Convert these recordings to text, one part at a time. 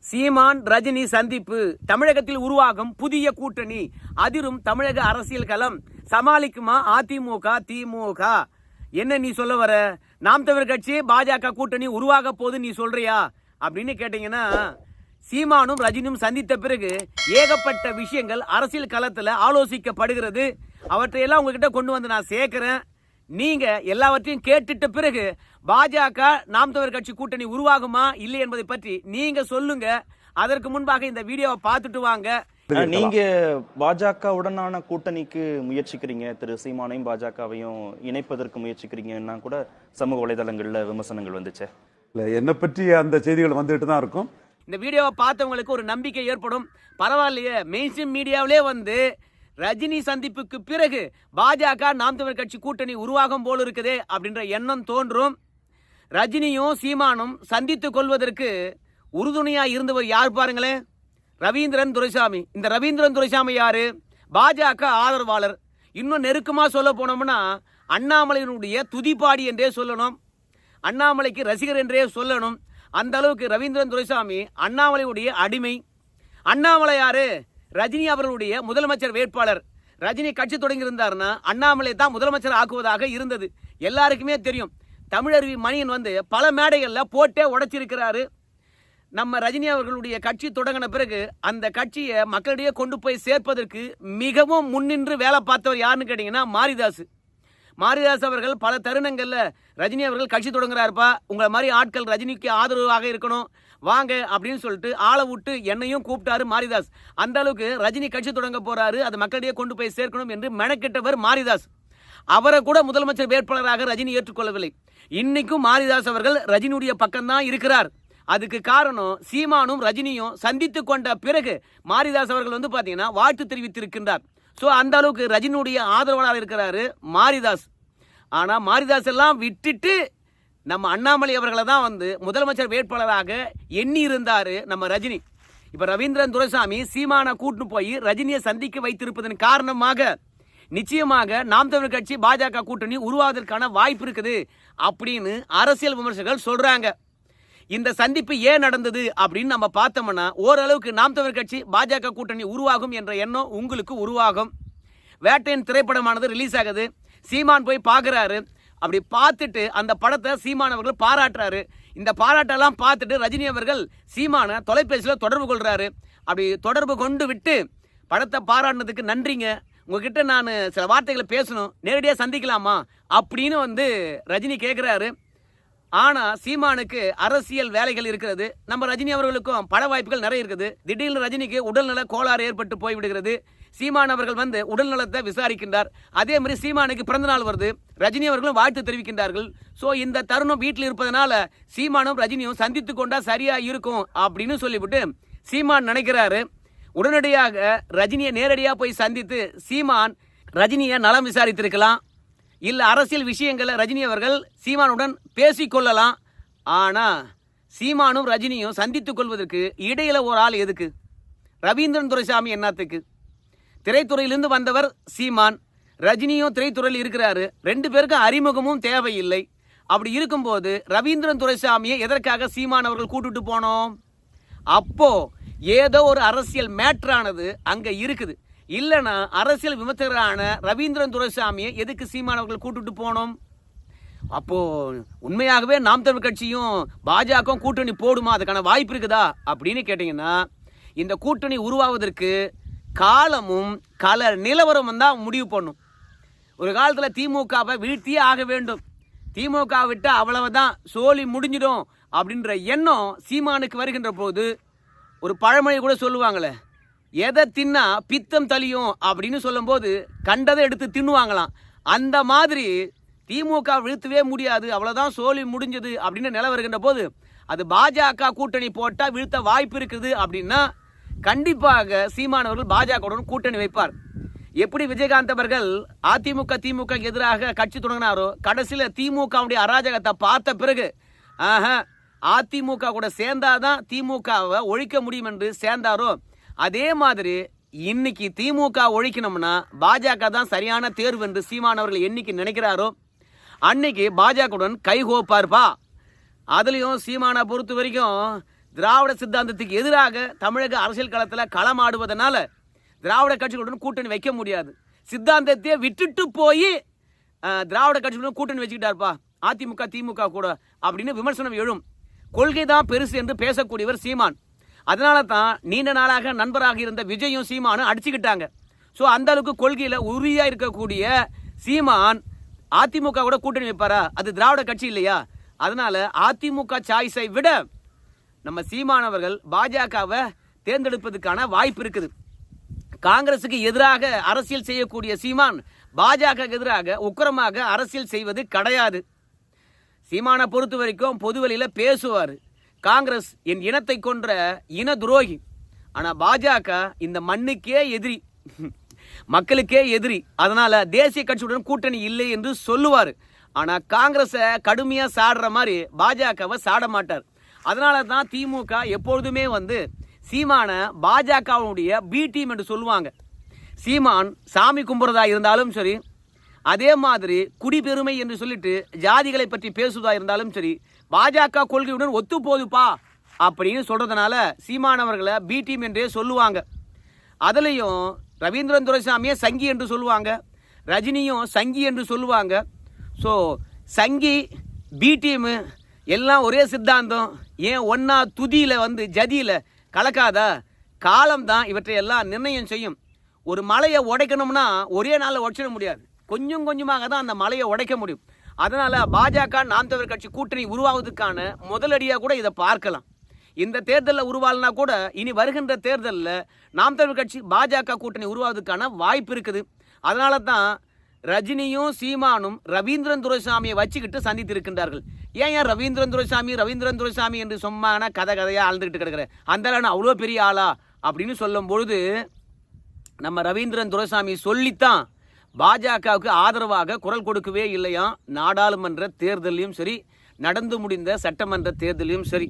சீமான் ரஜினி சந்திப்பு தமிழகத்தில் உருவாகும் புதிய கூட்டணி அதிரும் தமிழக அரசியல் களம். சமாளிக்குமா அதிமுக திமுக? என்ன நீ சொல்ல வர? நாம் தமிழர் கட்சி பாஜக கூட்டணி உருவாக போது நீ சொல்றியா? அப்படின்னு கேட்டீங்கன்னா சீமானும் ரஜினியும் சந்தித்த பிறகு ஏகப்பட்ட விஷயங்கள் அரசியல் களத்தில் ஆலோசிக்கப்படுகிறது. அவற்றையெல்லாம் உங்ககிட்ட கொண்டு வந்து நான் சேர்க்கிறேன். நீங்க எல்லாவற்றையும் கேட்டுட்ட பிறகு பாஜக நாம் தமிழர் கட்சி கூட்டணி உருவாகுமா இல்லை என்பதை பற்றி நீங்க சொல்லுங்க. அதற்கு முன்பாக இந்த வீடியோவை பார்த்துட்டு வாங்க. நீங்க பாஜகவுடனான கூட்டணிக்கு முயற்சிக்கிறீங்க திரு சீமானையும் பாஜகவையும் இணைப்பதற்கு முயற்சிக்கிறீங்கன்னா கூட சமூக வலைதளங்கள்ல விமர்சனங்கள் வந்துச்சே. இல்லை என்னை பற்றி அந்த செய்திகள் வந்துட்டு தான் இருக்கும். இந்த வீடியோவை பார்த்தவங்களுக்கு ஒரு நம்பிக்கை ஏற்படும். பரவாயில்லையே மெயின்ஸ்ட்ரீம் மீடியாவிலே வந்து ரஜினி சந்திப்புக்கு பிறகு பாஜக நாம் தமிழர் கட்சி கூட்டணி உருவாகும் போல் இருக்குதே அப்படின்ற எண்ணம் தோன்றும். ரஜினியும் சீமானும் சந்தித்துக் கொள்வதற்கு உறுதுணையா இருந்தவர் யார் பாருங்களேன்? ரவீந்திரன் துரைசாமி. இந்த ரவீந்திரன் துரைசாமி யாரு? பாஜக ஆதரவாளர். இன்னும் நெருக்கமா சொல்ல போனோம்னா அண்ணாமலையினுடைய துதிப்பாடி என்றே சொல்லணும். அண்ணாமலைக்கு ரசிகர் என்றே சொல்லணும். அந்த அளவுக்கு ரவீந்திரன் துரைசாமி அண்ணாமலையுடைய அடிமை. அண்ணாமலை யாரு? ரஜினி அவர்களுடைய முதலமைச்சர் வேட்பாளர். ரஜினி கட்சி தொடங்கியிருந்தாருன்னா அண்ணாமலை தான் முதலமைச்சர் ஆக்குவதாக இருந்தது. எல்லாருக்குமே தெரியும். தமிழருவி மணியன் வந்து பல மேடைகளில் போட்டே உடைச்சிருக்கிறாரு. நம்ம ரஜினி அவர்களுடைய கட்சி தொடங்கின பிறகு அந்த கட்சியை மக்களிடையே கொண்டு போய் சேர்ப்பதற்கு மிகவும் முன்னின்று வேலை பார்த்தவர் யாருன்னு கேட்டிங்கன்னா மாரிதாஸ் மாரிதாஸ் அவர்கள் பல தருணங்களில் ரஜினி அவர்கள் கட்சி தொடங்குறாருப்பா. உங்களை மாதிரி ஆட்கள் ரஜினிக்கு ஆதரவாக இருக்கணும். வாங்க அப்படின்னு சொல்லிட்டு ஆளை விட்டு என்னையும் கூப்பிட்டாரு மாரிதாஸ். அந்த அளவுக்கு ரஜினி கட்சி தொடங்க போறாரு. அது மக்களிடையே கொண்டு போய் சேர்க்கணும் என்று மெனக்கெட்டவர் மாரிதாஸ். அவரை கூட முதலமைச்சர் வேட்பாளராக ரஜினி ஏற்றுக்கொள்ளவில்லை. இன்னைக்கும் மாரிதாஸ் அவர்கள் ரஜினியுடைய பக்கம்தான் இருக்கிறார். அதுக்கு காரணம் சீமானும் ரஜினியும் சந்தித்து கொண்ட பிறகு மாரிதாஸ் அவர்கள் வந்து பார்த்தீங்கன்னா வாழ்த்து தெரிவித்திருக்கின்றார். ஸோ அந்த அளவுக்கு ரஜினியுடைய ஆதரவாளர் இருக்கிறாரு மாரிதாஸ். ஆனால் மாரிதாஸ் எல்லாம் விட்டுட்டு நம்ம அண்ணாமலை அவர்களை தான் வந்து முதலமைச்சர் வேட்பாளராக எண்ணி இருந்தார் நம்ம ரஜினி. இப்ப ரவீந்திரன் துரைசாமி சீமான கூட்டு போய் ரஜினியை சந்திக்க வைத்திருப்பதன் காரணமாக நிச்சயமாக நாம் தமிழ் கட்சி பாஜக கூட்டணி உருவாவதற்கான வாய்ப்பு இருக்குது அப்படின்னு அரசியல் விமர்சகர்கள் சொல்றாங்க. இந்த சந்திப்பு ஏன் நடந்தது அப்படின்னு நம்ம பார்த்தோம்னா ஓரளவுக்கு நாம் தமிழ் கட்சி பாஜக கூட்டணி உருவாகும் என்ற எண்ணம் உங்களுக்கு உருவாகும். வேட்டையின் திரைப்படமானது ரிலீஸ் ஆகுது. சீமான் போய் பார்க்குறாரு. அப்படி பார்த்துட்டு அந்த படத்தை சீமான் அவர்கள் பாராட்டுறாரு. இந்த பாராட்டெல்லாம் பார்த்துட்டு ரஜினி அவர்கள் சீமானை தொலைபேசியில் தொடர்பு கொள்கிறாரு அப்படி தொடர்பு கொண்டு விட்டு படத்தை பாராட்டினதுக்கு நன்றிங்க. உங்ககிட்ட நான் சில வார்த்தைகளை பேசணும். நேரடியாக சந்திக்கலாமா? அப்படின்னு வந்து ரஜினி கேட்குறாரு ஆனால் சீமானுக்கு அரசியல் வேலைகள் இருக்கிறது. நம்ம ரஜினி அவர்களுக்கும் பட வாய்ப்புகள் நிறைய இருக்குது. திடீர்னு ரஜினிக்கு உடல்நல கோளாறு ஏற்பட்டு போய்விடுகிறது. சீமான் அவர்கள் வந்து உடல்நலத்தை விசாரிக்கின்றார். அதே மாதிரி சீமானுக்கு பிறந்தநாள் வருது. ரஜினி அவர்களும் வாழ்த்து தெரிவிக்கின்றார்கள். ஸோ இந்த தருணம் வீட்டில் இருப்பதனால சீமானும் ரஜினியும் சந்தித்து கொண்டா சரியா இருக்கும் அப்படின்னு சொல்லிவிட்டு சீமான் நினைக்கிறாரு. உடனடியாக ரஜினியை நேரடியாக போய் சந்தித்து சீமான் ரஜினியை நலம் விசாரித்திருக்கலாம். இல்லை அரசியல் விஷயங்களை ரஜினி அவர்கள் சீமானுடன் பேசிக்கொள்ளலாம் ஆனால் சீமானும் ரஜினியும் சந்தித்துக் கொள்வதற்கு இடையில ஒரு ஆள் எதுக்கு? ரவீந்திரன் துரைசாமி என்னத்துக்கு? திரைத்துறையிலிருந்து வந்தவர் சீமான். ரஜினியும் திரைத்துறையில் இருக்கிறாரு. ரெண்டு பேருக்கும் அறிமுகமும் தேவையில்லை. அப்படி இருக்கும்போது ரவீந்திரன் துரைசாமியை எதற்காக சீமான் அவர்கள் கூட்டுட்டு போனோம்? அப்போ ஏதோ ஒரு அரசியல் மேட்ரானது அங்கே இருக்குது. இல்லைன்னா அரசியல் விமர்சகரான ரவீந்திரன் துரைசாமியை எதுக்கு சீமான் அவர்கள் கூட்டுட்டு போனோம்? அப்போ உண்மையாகவே நாம் தமிழ் கட்சியும் பாஜகவும் கூட்டணி போடுமா? அதுக்கான வாய்ப்பு இருக்குதா? அப்படின்னு கேட்டிங்கன்னா இந்த கூட்டணி உருவாவதற்கு காலமும் கல நிலவரமும் தான் முடிவு பண்ணும். ஒரு காலத்தில் திமுகவை வீழ்த்தியே ஆக வேண்டும். திமுக விட்டு அவ்வளவுதான் சோழி முடிஞ்சிடும் அப்படின்ற எண்ணம் சீமானுக்கு வருகின்ற போது ஒரு பழமொழி கூட சொல்லுவாங்களே எதை தின்னா பித்தம் தலியும் அப்படின்னு சொல்லும்போது கண்டதை எடுத்து தின்னுவாங்களாம். அந்த மாதிரி திமுக வீழ்த்தவே முடியாது அவ்வளோதான் சோழி முடிஞ்சது அப்படின்னு நிலவருகின்ற போது அது பாஜக கூட்டணி போட்டால் வீழ்த்த வாய்ப்பு இருக்குது அப்படின்னா கண்டிப்பாக சீமானவர்கள் பாஜகவுடன் கூட்டணி வைப்பார். எப்படி விஜயகாந்த் அவர்கள் அதிமுக திமுக எதிராக கட்சி தொடங்கினாரோ கடைசியில் திமுகவுடைய அராஜகத்தை பார்த்த பிறகு ஆஹா அதிமுக கூட சேர்ந்தாதான் திமுகவை ஒழிக்க முடியும் என்று சேர்ந்தாரோ அதே மாதிரி இன்னைக்கு திமுக ஒழிக்கணும்னா பாஜக தான் சரியான தேர்வு என்று சீமானவர்கள் என்னைக்கு நினைக்கிறாரோ அன்னைக்கு பாஜகவுடன் கைகோப்பார்ப்பா. அதுலேயும் சீமானை பொறுத்த வரைக்கும் திராவிட சித்தாந்தத்துக்கு எதிராக தமிழக அரசியல் களத்தில் களமாடுவதனால திராவிட கட்சிகளுடன் கூட்டணி வைக்க முடியாது. சித்தாந்தத்தையே விட்டுட்டு போய் திராவிட கட்சிகளுடன் கூட்டணி வச்சுக்கிட்டாருப்பா. அதிமுக திமுக கூட அப்படின்னு விமர்சனம் எழும். கொள்கை தான் பெருசு என்று பேசக்கூடியவர் சீமான். அதனால தான் நீண்ட நாளாக நண்பராக இருந்த விஜயும் சீமானும் அடிச்சுக்கிட்டாங்க. ஸோ அந்த அளவுக்கு கொள்கையில் உறுதியாக இருக்கக்கூடிய சீமான் அதிமுக கூட கூட்டணி வைப்பாரா? அது திராவிட கட்சி இல்லையா? அதனால அதிமுக சாய்ஸை விட நம்ம சீமானவர்கள் பாஜகவை தேர்ந்தெடுப்பதற்கான வாய்ப்பு இருக்குது. காங்கிரசுக்கு எதிராக அரசியல் செய்யக்கூடிய சீமான் பாஜக எதிராக உக்கிரமாக அரசியல் செய்வது கிடையாது. சீமானை பொறுத்த வரைக்கும் பொதுவெளியில் பேசுவார். காங்கிரஸ் என் இனத்தை கொன்ற இன துரோகி. ஆனால் பாஜக இந்த மண்ணுக்கே எதிரி. மக்களுக்கே எதிரி. அதனால் தேசிய கட்சியுடன் கூட்டணி இல்லை என்று சொல்லுவார். ஆனால் காங்கிரஸை கடுமையாக சாடுற மாதிரி பாஜகவை சாட மாட்டார். அதனால தான் திமுக எப்பொழுதுமே வந்து சீமான பாஜகவுடைய பி டீம் என்று சொல்லுவாங்க. சீமான் சாமி கும்புறதா இருந்தாலும் சரி அதே மாதிரி குடிபெருமை என்று சொல்லிட்டு ஜாதிகளை பற்றி பேசுவதா இருந்தாலும் சரி பாஜக கொள்கையுடன் ஒத்து போதுப்பா அப்படின்னு சொல்கிறதுனால சீமானவர்களை பி டீம் என்றே சொல்லுவாங்க. அதுலேயும் ரவீந்திரன் துரைசாமியை சங்கி என்று சொல்லுவாங்க. ரஜினியும் சங்கி என்று சொல்லுவாங்க. ஸோ சங்கி பி டீமு எல்லாம் ஒரே சித்தாந்தம். ஏன் ஒன்னா துதியில் வந்து ஜதியில் கலக்காதா? காலம்தான் இவற்றை எல்லாம் நிர்ணயம் செய்யும். ஒரு மலையை உடைக்கணும்னா ஒரே நாளில் உடைச்சிட முடியாது. கொஞ்சம் கொஞ்சமாக தான் அந்த மலையை உடைக்க முடியும். அதனால பாஜக நாம் தமிழர் கட்சி கூட்டணி உருவாவதுக்கான முதலடியாக கூட இதை பார்க்கலாம். இந்த தேர்தலில் உருவாலனா கூட இனி வருகின்ற தேர்தலில் நாம் தமிழர் கட்சி பாஜக கூட்டணி உருவாவதுக்கான வாய்ப்பு இருக்குது. அதனால தான் ரஜினியும் சீமானும் ரவீந்திரன் துரைசாமியை வச்சுக்கிட்டு சந்தித்திருக்கின்றார்கள். ஏன் ஏன் ரவீந்திரன் துரைசாமி ரவீந்திரன் துரைசாமி என்று சொன்னாங்கன்னா கதை கதையாக ஆழ்ந்துக்கிட்டு கிடக்குற அந்த ஆளு நான் அவ்வளோ பெரிய ஆளா? அப்படின்னு சொல்லும் பொழுது நம்ம ரவீந்திரன் துரைசாமி சொல்லித்தான் பாஜகவுக்கு ஆதரவாக குரல் கொடுக்கவே இல்லையா? நாடாளுமன்ற தேர்தலையும் சரி நடந்து முடிந்த சட்டமன்ற தேர்தலையும் சரி.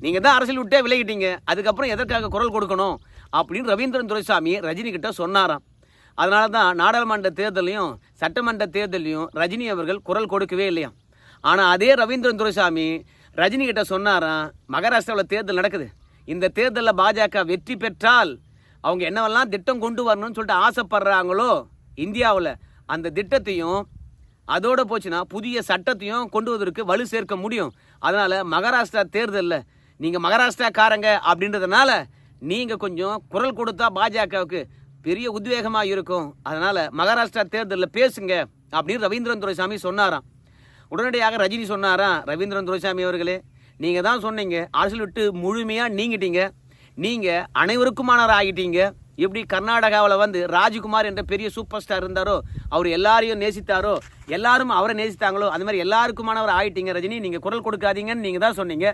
நீங்கள் தான் அரசியல் விட்டே விலகிட்டீங்க. அதுக்கப்புறம் எதற்காக குரல் கொடுக்கணும்? அப்படின்னு ரவீந்திரன் துரைசாமி ரஜினி கிட்ட சொன்னாராம். அதனால தான் நாடாளுமன்ற தேர்தலையும் சட்டமன்ற தேர்தலையும் ரஜினி அவர்கள் குரல் கொடுக்கவே இல்லையா ஆனால் அதே ரவீந்திரன் துரைசாமி ரஜினி கிட்ட சொன்னாராம் மகாராஷ்டிராவில் தேர்தல் நடக்குது. இந்த தேர்தலில் பாஜக வெற்றி பெற்றால் அவங்க என்னவெல்லாம் திட்டம் கொண்டு வரணும்னு சொல்லிட்டு ஆசைப்படுறாங்களோ இந்தியாவில் அந்த திட்டத்தையும் அதோடு போச்சுன்னா புதிய சட்டத்தையும் கொண்டு வருவதற்கு வலு சேர்க்க முடியும். அதனால் மகாராஷ்டிரா தேர்தலில் நீங்கள் மகாராஷ்டிராக்காரங்க அப்படின்றதுனால நீங்கள் கொஞ்சம் குரல் கொடுத்தா பாஜகவுக்கு பெரிய உத்வேகமாக இருக்கும். அதனால் மகாராஷ்டிரா தேர்தலில் பேசுங்க அப்படின்னு ரவீந்திரன் துரைசாமி சொன்னாராம். உடனடியாக ரஜினி சொன்னாராம் ரவீந்திரன் துரைசாமி அவர்களே நீங்கள் தான் சொன்னீங்க அரசியல் விட்டு முழுமையாக நீங்கிட்டீங்க நீங்கள் அனைவருக்குமானவர் ஆகிட்டீங்க எப்படி கர்நாடகாவில் வந்து ராஜ்குமார் என்ற பெரிய சூப்பர் ஸ்டார் இருந்தாரோ அவர் எல்லாரையும் நேசித்தாரோ எல்லாரும் அவரை நேசித்தாங்களோ அது மாதிரி எல்லாருக்குமானவர் ஆகிட்டீங்க ரஜினி நீங்கள் குரல் கொடுக்காதீங்கன்னு நீங்கள் தான் சொன்னீங்க.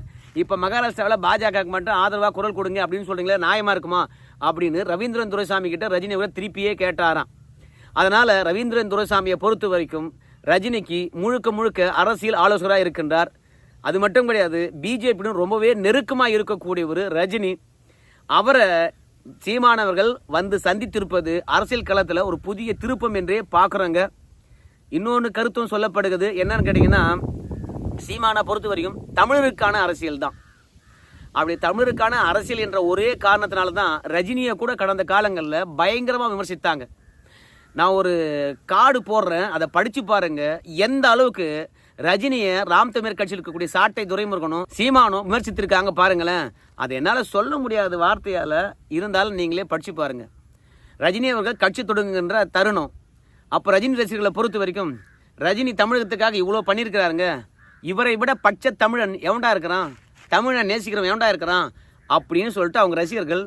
இப்போ மகாராஷ்டிராவில் பாஜகவுக்கு மட்டும் ஆதரவாக குரல் கொடுங்க அப்படின்னு சொல்கிறீங்களே நியாயமாக இருக்குமா அப்படின்னு ரவீந்திரன் துரைசாமி கிட்ட ரஜினி அவரை திருப்பியே கேட்டாராம். அதனால் ரவீந்திரன் துரைசாமியை பொறுத்த வரைக்கும் ரஜினிக்கு முழுக்க முழுக்க அரசியல் ஆலோசகராக இருக்கின்றார். அது மட்டும் கிடையாது பிஜேபியுடன் ரொம்பவே நெருக்கமாக இருக்கக்கூடிய ஒரு ரஜினி. அவரை சீமானவர்கள் வந்து சந்தித்திருப்பது அரசியல் களத்தில் ஒரு புதிய திருப்பம் என்றே பார்க்குறோங்க இன்னொன்று கருத்தும் சொல்லப்படுகிறது என்னன்னு கேட்டிங்கன்னா சீமானை பொறுத்த வரைக்கும் தமிழருக்கான அரசியல் தான். அப்படி தமிழருக்கான அரசியல் என்ற ஒரே காரணத்தினால தான் ரஜினியை கூட கடந்த காலங்களில் பயங்கரமாக விமர்சித்தாங்க. நான் ஒரு கார்டு போடுறேன் அதை படித்து பாருங்க. எந்த அளவுக்கு ரஜினியை ராம் தமிழ் கட்சியில் இருக்கக்கூடிய சாட்டை துரைமுருகனும் சீமானும் விமர்சித்திருக்காங்க பாருங்களேன். அது என்னால் சொல்ல முடியாத வார்த்தையால் இருந்தாலும் நீங்களே படித்து பாருங்க. ரஜினி அவர்கள் கட்சி தொடங்குகின்ற தருணம். அப்போ ரஜினி ரசிகர்களை பொறுத்த வரைக்கும் ரஜினி தமிழகத்துக்காக இவ்வளோ பண்ணியிருக்கிறாருங்க. இவரை விட பச்சை தமிழன் எவன்டா இருக்கிறான்? தமிழனை நேசிக்கிறவன் எவன்டா இருக்கிறான்? அப்படின்னு சொல்லிட்டு அவங்க ரசிகர்கள்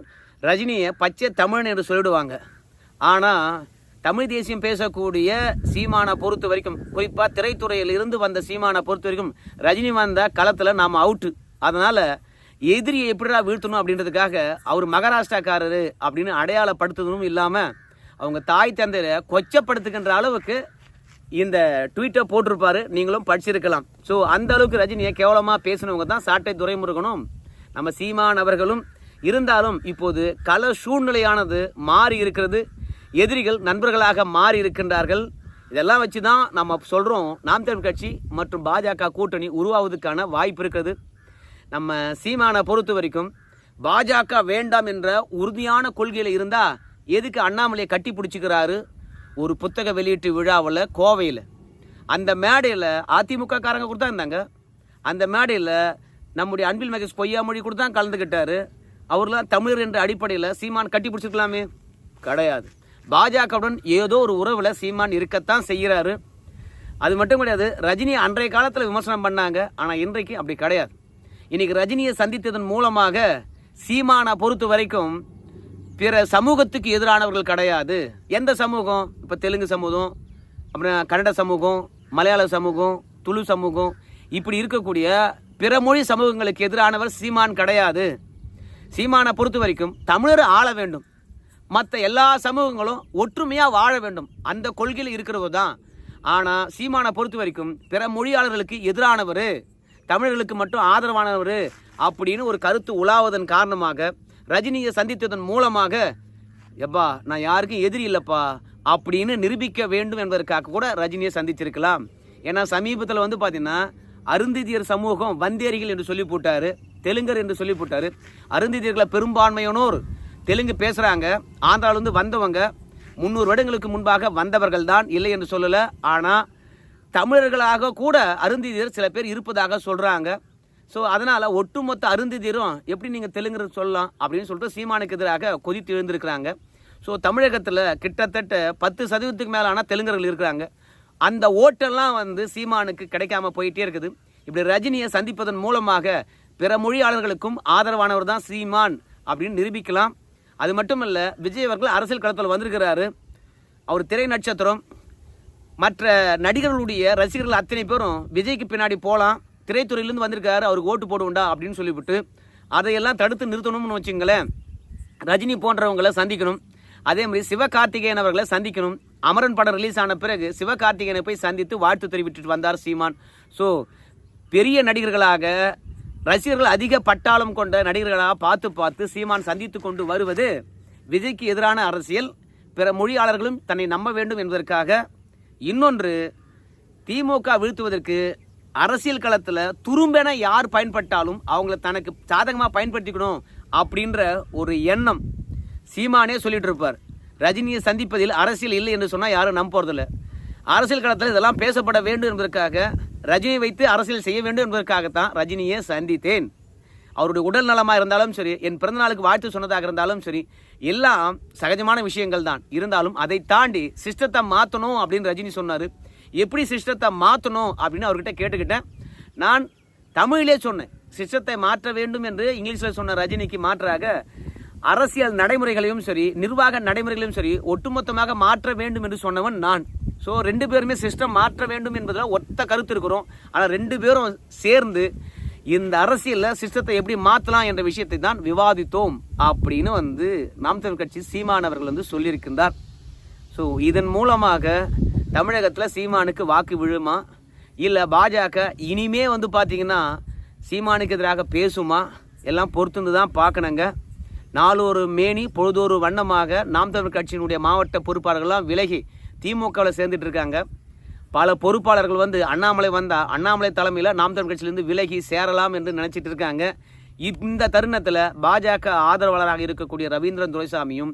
ரஜினியை பச்சை தமிழன் என்று சொல்லிடுவாங்க. ஆனால் தமிழ் தேசியம் பேசக்கூடிய சீமானை பொறுத்த வரைக்கும் குறிப்பாக திரைத்துறையில் இருந்து வந்த சீமானை பொறுத்த வரைக்கும் ரஜினி வந்த களத்தில் நாம் அவுட்டு அதனால் எதிரியை எப்படிடா வீழ்த்தணும் அப்படின்றதுக்காக அவர் மகாராஷ்டிராக்காரரு அப்படின்னு அடையாளப்படுத்துவதும் இல்லாமல் அவங்க தாய் தந்தையை கொச்சப்படுத்துகின்ற அளவுக்கு இந்த ட்வீட்டை போட்டிருப்பார். நீங்களும் படிச்சிருக்கலாம். ஸோ அந்த அளவுக்கு ரஜினியை கேவலமாக பேசினவங்க தான் சாட்டை துரைமுருகனும் நம்ம சீமான் அவர்களும். இருந்தாலும் இப்போது கல சூழ்நிலையானது மாறி இருக்கிறது. எதிரிகள் நண்பர்களாக மாறி இருக்கின்றார்கள் இதெல்லாம் வச்சு தான் நம்ம சொல்கிறோம் நாம் தமிழ் கட்சி மற்றும் பாஜக கூட்டணி உருவாவதுக்கான வாய்ப்பு இருக்கிறது. நம்ம சீமானை பொறுத்த வரைக்கும் பாஜக வேண்டாம் என்ற உறுதியான கொள்கையில் இருந்தால் எதுக்கு அண்ணாமலையை கட்டி பிடிச்சிக்கிறாரு ஒரு புத்தக வெளியீட்டு விழாவில் கோவையில். அந்த மேடையில் அதிமுக காரங்க கொடுத்தா இருந்தாங்க. அந்த மேடையில் நம்முடைய அன்பில் மகேஷ் பொய்யாமொழி கொடுத்தா தான் கலந்துக்கிட்டாரு அவர்லாம் தமிழர் என்ற அடிப்படையில் சீமான் கட்டி பிடிச்சிருக்கலாமே? கிடையாது. பாஜகவுடன் ஏதோ ஒரு உறவில் சீமான் இருக்கத்தான் செய்கிறாரு. அது மட்டும் கிடையாது ரஜினி அன்றைய காலத்தில் விமர்சனம் பண்ணாங்க ஆனால் இன்றைக்கு அப்படி கிடையாது. இன்னைக்கு ரஜினியை சந்தித்ததன் மூலமாக சீமானை பொறுத்த வரைக்கும் பிற சமூகத்துக்கு எதிரானவர்கள் கிடையாது. எந்த சமூகம்? இப்போ தெலுங்கு சமூகம் அப்புறம் கன்னட சமூகம் மலையாள சமூகம் துளு சமூகம் இப்படி இருக்கக்கூடிய பிற மொழி சமூகங்களுக்கு எதிரானவர் சீமான் கிடையாது. சீமானை பொறுத்த வரைக்கும் தமிழர் ஆள வேண்டும். மற்ற எல்லா சமூகங்களும் ஒற்றுமையாக வாழ வேண்டும். அந்த கொள்கையில் இருக்கிறவர் தான். ஆனால் சீமானை பொறுத்த வரைக்கும் பிற மொழியாளர்களுக்கு எதிரானவர் தமிழர்களுக்கு மட்டும் ஆதரவானவர் அப்படின்னு ஒரு கருத்து உலாவதன் காரணமாக ரஜினியை சந்தித்ததன் மூலமாக எப்பா நான் யாருக்கும் எதிரி இல்லைப்பா அப்படின்னு நிரூபிக்க வேண்டும் என்பதற்காக கூட ரஜினியை சந்திச்சிருக்கலாம். ஏன்னா சமீபத்தில் வந்து பார்த்தீங்கன்னா அருந்திதியர் சமூகம் வந்தேரிகள் என்று சொல்லி போட்டாரு தெலுங்கர் என்று சொல்லி போட்டாரு. அருந்திதியர்களை பெரும்பான்மையானோர் தெலுங்கு பேசுகிறாங்க ஆந்திராவிலேருந்து வந்தவங்க. முந்நூறு வருடங்களுக்கு முன்பாக வந்தவர்கள் தான் இல்லை என்று சொல்லலை. ஆனால் தமிழர்களாக கூட அருந்திதியர் சில பேர் இருப்பதாக சொல்கிறாங்க ஸோ அதனால் ஒட்டுமொத்த அருந்திதியரும் எப்படி நீங்கள் தெலுங்கு சொல்லலாம் அப்படின்னு சொல்லிட்டு சீமானுக்கு எதிராக கொதித்து எழுந்திருக்கிறாங்க. ஸோ தமிழகத்தில் கிட்டத்தட்ட பத்து சதவீதத்துக்கு மேலான தெலுங்கர்கள் இருக்கிறாங்க. அந்த ஓட்டெல்லாம் வந்து சீமானுக்கு கிடைக்காம போயிட்டே இருக்குது. இப்படி ரஜினியை சந்திப்பதன் மூலமாக பிற மொழியாளர்களுக்கும் ஆதரவானவர் தான் சீமான் அப்படின்னு நிரூபிக்கலாம். அது மட்டும் இல்லை விஜய் அவர்கள் அரசியல் களத்தில் வந்திருக்கிறாரு. அவர் திரை நட்சத்திரம் மற்ற நடிகர்களுடைய ரசிகர்கள் அத்தனை பேரும் விஜய்க்கு பின்னாடி போகலாம் திரைத்துறையிலேருந்து வந்திருக்காரு அவருக்கு ஓட்டு போடுவோண்டா அப்படின்னு சொல்லிவிட்டு அதையெல்லாம் தடுத்து நிறுத்தணும்னு வச்சுங்களேன். ரஜினி போன்றவங்களை சந்திக்கணும். அதே மாதிரி சிவகார்த்திகேயன் அவர்களை சந்திக்கணும். அமரன் படம் ரிலீஸ் ஆன பிறகு சிவகார்த்திகேயனை போய் சந்தித்து வாழ்த்து தெரிவித்துட்டு வந்தார் சீமான். ஸோ பெரிய நடிகர்களாக ரசிகர்கள் அதிக பட்டாளம் கொண்ட நடிகர்களாக பார்த்து பார்த்து சீமான் சந்தித்து கொண்டு வருவது விஜய்க்கு எதிரான அரசியல். பிற மொழியாளர்களும் தன்னை நம்ப வேண்டும் என்பதற்காக இன்னொன்று திமுக வீழ்த்துவதற்கு அரசியல் களத்தில் துரும்பென யார் பயன்பட்டாலும் அவங்கள தனக்கு சாதகமாக பயன்படுத்திக்கணும் அப்படின்ற ஒரு எண்ணம் சீமானே சொல்லிட்டு இருப்பார். ரஜினியை சந்திப்பதில் அரசியல் இல்லை என்று சொன்னால் யாரும் நம்ப அரசியல் களத்தில் இதெல்லாம் பேசப்பட வேண்டும் என்பதற்காக ரஜினியை வைத்து அரசியல் செய்ய வேண்டும் என்பதற்காகத்தான் ரஜினியை சந்தித்தேன். அவருடைய உடல் நலமாக இருந்தாலும் சரி என் பிறந்தநாளுக்கு வாழ்த்து சொன்னதாக இருந்தாலும் சரி எல்லாம் சகஜமான விஷயங்கள் தான். இருந்தாலும் அதை தாண்டி சிஸ்டத்தை மாற்றணும் அப்படின்னு ரஜினி சொன்னார். எப்படி சிஸ்டத்தை மாற்றணும் அப்படின்னு அவர்கிட்ட கேட்டுக்கிட்டேன். நான் தமிழிலே சொன்னேன் சிஸ்டத்தை மாற்ற வேண்டும் என்று இங்கிலீஷில் சொன்ன ரஜினிக்கு மாற்றாக அரசியல் நடைமுறைகளையும் சரி நிர்வாக நடைமுறைகளையும் சரி ஒட்டுமொத்தமாக மாற்ற வேண்டும் என்று சொன்னவன் நான். ஸோ ரெண்டு பேருமே சிஸ்டம் மாற்ற வேண்டும் என்பதில் ஒத்த கருத்து இருக்கிறோம். ஆனால் ரெண்டு பேரும் சேர்ந்து இந்த அரசியலில் சிஸ்டத்தை எப்படி மாற்றலாம் என்ற விஷயத்தை தான் விவாதித்தோம் அப்படின்னு வந்து நாம் தமிழ் கட்சி சீமான் அவர்கள் வந்து சொல்லியிருக்கின்றார். ஸோ இதன் மூலமாக தமிழகத்தில் சீமானுக்கு வாக்கு விழுமா? இல்லை பாஜக இனிமே வந்து பார்த்தீங்கன்னா சீமானுக்கு எதிராக பேசுமா? எல்லாம் பொறுத்துந்து தான் பார்க்கணுங்க. நாளொரு மேனி பொழுதொரு வண்ணமாக நாம் தமிழ் கட்சியினுடைய மாவட்ட பொறுப்பாளர்கள்லாம் விலகி திமுகவில் சேர்ந்துட்டு இருக்காங்க. பல பொறுப்பாளர்கள் வந்து அண்ணாமலை வந்தால் அண்ணாமலை தலைமையில் நாம் தமிழ் கட்சியிலேருந்து விலகி சேரலாம் என்று நினச்சிட்டு இருக்காங்க. இந்த தருணத்தில் பாஜக ஆதரவாளராக இருக்கக்கூடிய ரவீந்திரன் துரைசாமியும்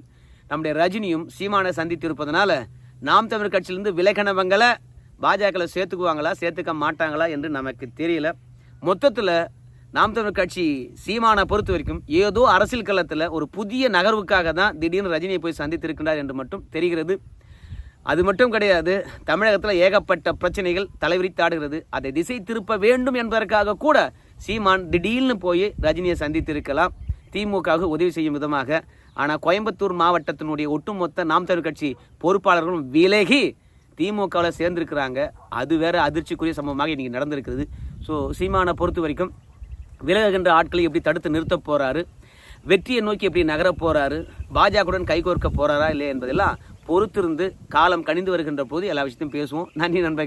நம்முடைய ரஜினியும் சீமானை சந்தித்து இருப்பதனால நாம் தமிழ் கட்சியிலேருந்து விலகினவங்களை பாஜகவில் சேர்த்துக்குவாங்களா சேர்த்துக்க மாட்டாங்களா என்று நமக்கு தெரியல. மொத்தத்தில் நாம் தமிழ் கட்சி சீமானை பொறுத்த வரைக்கும் ஏதோ அரசியல் களத்தில் ஒரு புதிய நகர்வுக்காக தான் திடீர்னு ரஜினியை போய் சந்தித்திருக்கின்றார் என்று மட்டும் தெரிகிறது. அது மட்டும் கிடையாது தமிழகத்தில் ஏகப்பட்ட பிரச்சனைகள் தலைவிரித்தாடுகிறது. அதை திசை திருப்ப வேண்டும் என்பதற்காக கூட சீமான் திடீர்னு போய் ரஜினியை சந்தித்திருக்கலாம். திமுகவுக்கு உதவி செய்யும் விதமாக. ஆனால் கோயம்புத்தூர் மாவட்டத்தினுடைய ஒட்டுமொத்த நாம் தமிழ் கட்சி பொறுப்பாளர்களும் விலகி திமுகவில் சேர்ந்திருக்கிறாங்க. அது வேற அதிர்ச்சிக்குரிய சம்பவமாக இன்றைக்கி நடந்திருக்கிறது. ஸோ சீமானை பொறுத்த வரைக்கும் விலகுகின்ற ஆட்களை எப்படி தடுத்து நிறுத்த போகிறாரு வெற்றியை நோக்கி எப்படி நகர போகிறாரு பாஜகவுடன் கைகோர்க்க போகிறாரா இல்லையா என்பதெல்லாம் பொறுத்திருந்து காலம் கணிந்து வருகின்ற போது எல்லா விஷயத்தையும் பேசுவோம். நன்றி நண்பர்கள்.